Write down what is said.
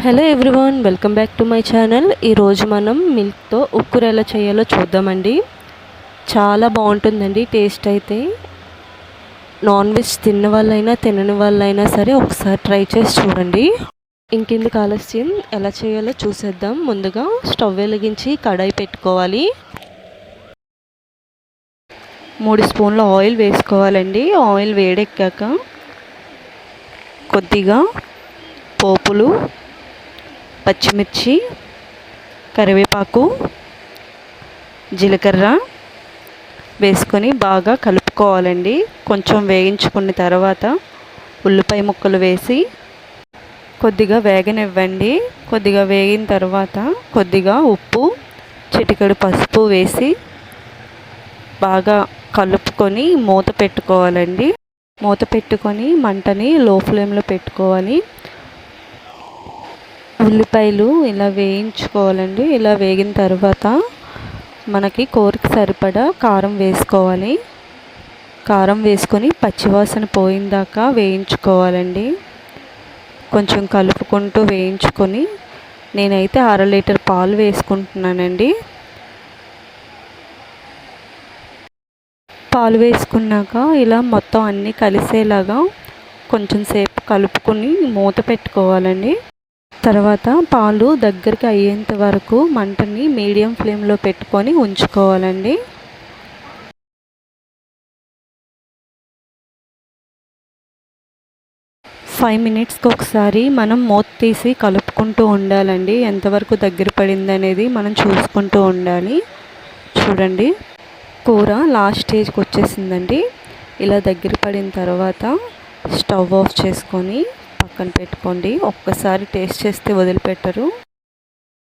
Hello everyone welcome back to my channel. ఈరోజు మనం మిల్క్తో ఉక్కురు ఎలా చేయాలో చూద్దామండి. చాలా బాగుంటుందండి టేస్ట్ అయితే. నాన్ వెజ్ తిన్న వాళ్ళైనా తినని వాళ్ళైనా సరే ఒకసారి ట్రై చేసి చూడండి. ఇంకెందుకు ఆలస్యం? ఎలా చేయాలో చూసేద్దాం. ముందుగా స్టవ్ వెలిగించి కడాయి పెట్టుకోవాలి. మూడు స్పూన్ల ఆయిల్ వేసుకోవాలండి. ఆయిల్ వేడెక్కాక కొద్దిగా పోపులు పచ్చిమిర్చి కరివేపాకు జీలకర్ర వేసుకొని బాగా కలుపుకోవాలండి. కొంచెం వేయించుకున్న తర్వాత ఉల్లిపాయ ముక్కలు వేసి కొద్దిగా వేగనివ్వండి. కొద్దిగా వేగిన తర్వాత కొద్దిగా ఉప్పు చిటికెడు పసుపు వేసి బాగా కలుపుకొని మూత పెట్టుకోవాలండి. మూత పెట్టుకొని మంటని లో ఫ్లేమ్లో పెట్టుకోవాలి. ఉల్లిపాయలు ఇలా వేయించుకోవాలండి. ఇలా వేగిన తర్వాత మనకి కూరకి సరిపడా కారం వేసుకోవాలి. కారం వేసుకొని పచ్చివాసన పోయిందాకా వేయించుకోవాలండి. కొంచెం కలుపుకుంటూ వేయించుకొని నేనైతే అర లీటర్ పాలు వేసుకుంటున్నానండి. పాలు వేసుకున్నాక ఇలా మొత్తం అన్నీ కలిసేలాగా కొంచెం సేపు కలుపుకొని మూత పెట్టుకోవాలండి. తర్వాత పాలు దగ్గరికి అయ్యేంత వరకు మంటని మీడియం ఫ్లేమ్లో పెట్టుకొని ఉంచుకోవాలండి. ఫైవ్ మినిట్స్కి ఒకసారి మనం మూత తీసి కలుపుకుంటూ ఉండాలండి. ఎంతవరకు దగ్గర పడింది అనేది మనం చూసుకుంటూ ఉండాలి. చూడండి. కూర లాస్ట్ స్టేజ్కి వచ్చేసిందండి. ఇలా దగ్గర పడిన తర్వాత స్టవ్ ఆఫ్ చేసుకొని పక్కన పెట్టుకోండి. ఒక్కసారి టేస్ట్ చేస్తే వదిలిపెట్టరు.